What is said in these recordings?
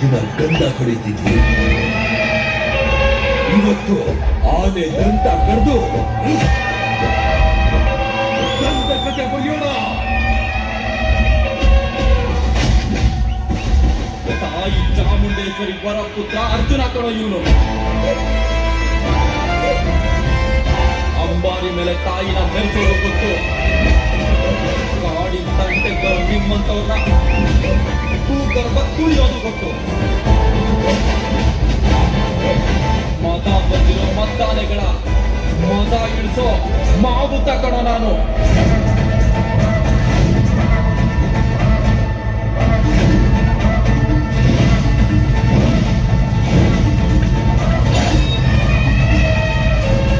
ದಿನ ಗಂಧ ಕಡಿತಿದ್ವಿ ಇವತ್ತು ಆನೆ ದಂತ ಕರೆದು ದಂತ ಕತೆ ಬರೆಯೋಣ ತಾಯಿ ಚಾಮುಂಡೇಶ್ವರಿ ವರ ಪುತ್ರ ಅರ್ಜುನ ಕಣ ಇವನು. ಅಂಬಾರಿ ಮೇಲೆ ತಾಯಿನ ಮೆರೆಸೋದು ಗೊತ್ತು. ಕಾಡಿನ ತಂಟೆಗಳು ನಿಮ್ಮಂತವ್ರನ್ನ ಭೂಗರ್ಭ ತುಳಿಯೋದು ಗೊತ್ತು ಮತ ಬಂದಿರೋ ಮತಾನೆಗಳ ಮತ ನಾನು.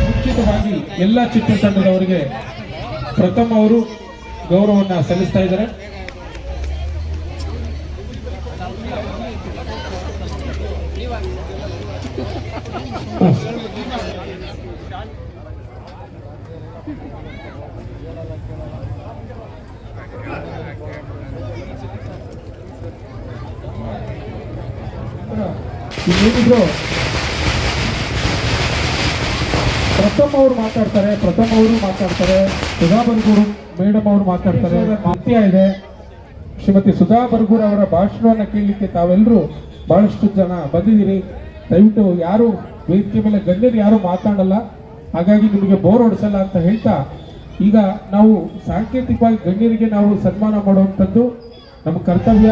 ಮುಂಚಿತವಾಗಿ ಎಲ್ಲ ಚಿತ್ರತಂಡದವರಿಗೆ ಪ್ರಥಮ ಅವರು ಗೌರವವನ್ನು ಸಲ್ಲಿಸ್ತಾ ಇದ್ದಾರೆ. ಇನ್ನೇನಿದ್ರು ಪ್ರಥಮ್ ಅವರು ಮಾತಾಡ್ತಾರೆ, ಪ್ರಥಮ್ ಅವರು ಮಾತಾಡ್ತಾರೆ ಸುಧಾ ಬರ್ಗೂರು ಮೇಡಮ್ ಅವರು ಮಾತಾಡ್ತಾರೆ ಇದೆ. ಶ್ರೀಮತಿ ಸುಧಾ ಬರ್ಗೂರ್ ಅವರ ಭಾಷಣವನ್ನು ಕೇಳಲಿಕ್ಕೆ ತಾವೆಲ್ಲರೂ ಬಹಳಷ್ಟು ಜನ ಬಂದಿದ್ದೀರಿ. ದಯವಿಟ್ಟು ಯಾರು ವೇದಿಕೆ ಮೇಲೆ ಗಣ್ಯರು ಯಾರು ಮಾತಾಡಲ್ಲ. ಹಾಗಾಗಿ ನಿಮಗೆ ಬೋರ್ ಹೊಡಿಸಲ್ಲ ಅಂತ ಹೇಳ್ತಾ, ಈಗ ನಾವು ಸಾಂಕೇತಿಕವಾಗಿ ಗಣ್ಯರಿಗೆ ನಾವು ಸನ್ಮಾನ ಮಾಡುವಂಥದ್ದು ನಮ್ಮ ಕರ್ತವ್ಯ.